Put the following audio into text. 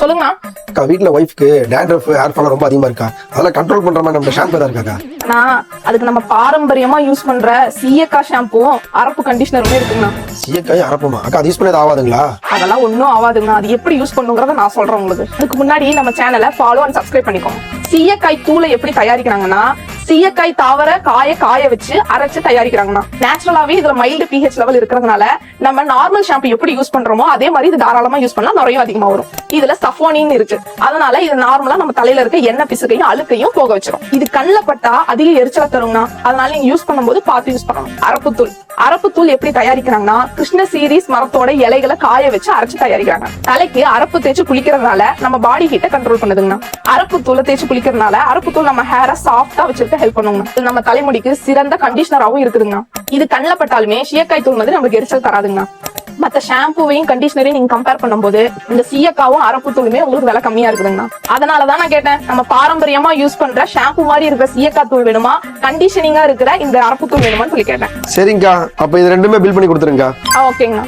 சொல்லுங்கண்ணா. அக்கா வீட்டுல ஒய்ஃப்க்கு டேண்ட்ரஃப் ஹேர் ஃபால் ரொம்ப அதிகமா இருக்கா? அதெல்லாம் கண்ட்ரோல் பண்ற மாதிரி நம்ம ஷாம்பு தான் இருக்காக்கா? அண்ணா அதுக்கு நம்ம பாரம்பரியமா யூஸ் பண்ற சீயக்காய் ஷாம்புவும் அரப்பு கண்டிஷனருமே இருக்குங்கண்ணா. சீயக்காய் அரப்பமா? அக்கா அது யூஸ் பண்ணது ஆகாதுங்களா அதெல்லாம் ஒன்றும் ஆகாதுங்கண்ணா அது எப்படி யூஸ் பண்ணுங்கிறத நான் சொல்றேன் உங்களுக்கு. அதுக்கு முன்னாடி நம்ம சேனலை ஃபாலோ அண்ட் சப்ஸ்கிரைப் பண்ணிக்கோங்க. சீயக்காய் தூளை எப்படி தயாரிக்கிறாங்கன்னா சீயக்காய் தாவர காய காய வச்சு அரைச்சு தயாரிக்கிறாங்கண்ணா நேச்சுரலாவே இதுல மைல்டு பிஹெச் லெவல் இருக்கிறதுனால நம்ம நார்மல் ஷாம்பு எப்படி யூஸ் பண்றோமோ அதே மாதிரி இது தாராளமா யூஸ் பண்ணா நிறைய அதிகமா வரும். இதுல சஃபோனின்னு இருக்கு. அதனால இது நார்மலா நம்ம தலையில இருக்க எண்ணெய் பிசுக்கையும் அழுக்கையும் போக வச்சிரும். இது கண்ணில் பட்டா அதிக எரிச்சலை தருங்கண்ணா அதனால நீங்க யூஸ் பண்ணும்போது பார்த்து யூஸ் பண்ணணும் அரப்புத்தூள். அரப்புத்தூள் எப்படி தயாரிக்கிறாங்கன்னா கிருஷ்ண சீரிஸ் மரத்தோட இலைகளை காய வச்சு அரைச்சு தயாரிக்கிறாங்க. தலைக்கு அரப்பு தேய்ச்சு குளிக்கிறதுனால நம்ம பாடி ஹீட்டை கண்ட்ரோல் பண்ணுதுங்கண்ணா. அரப்பு தூளை தேய்ச்சி குளிக்கிறதுனால அரப்பு தூள் நம்ம ஹேரை சாஃப்டா வச்சிருக்க ஹெல்ப் பண்ணுங்க நம்ம தலைமுடிக்கு சிறந்த கண்டிஷனராகவும் இருக்குதுங்கண்ணா. இது கண்ணில் பட்டாலுமே சீயக்காய் தூள் மாதிரி நமக்கு எரிச்சல் தராதுங்கண்ணா. மத்த ஷாம்புவையும் கண்டிஷனரையும் நீங்க கம்பேர் பண்ணும்போது இந்த சீயக்காவும் அரப்பு தூளுமே உங்களுக்கு விலை கம்மியா இருக்குதுங்கண்ணா. அதனாலதான் நான் கேட்டேன் நம்ம பாரம்பரியமா யூஸ் பண்ற ஷாம்பு மாதிரி இருக்கிற சீயக்காய் தூள் வேணுமா? கண்டிஷனிங்கா இருக்கிற இந்த அரப்பு தூள் வேணுமான்னு சொல்லி கேட்டேன். சரிங்கக்கா அப்ப இது ரெண்டுமே பில் பண்ணி கொடுத்துருங்கக்கா. ஆ ஓகேங்கண்ணா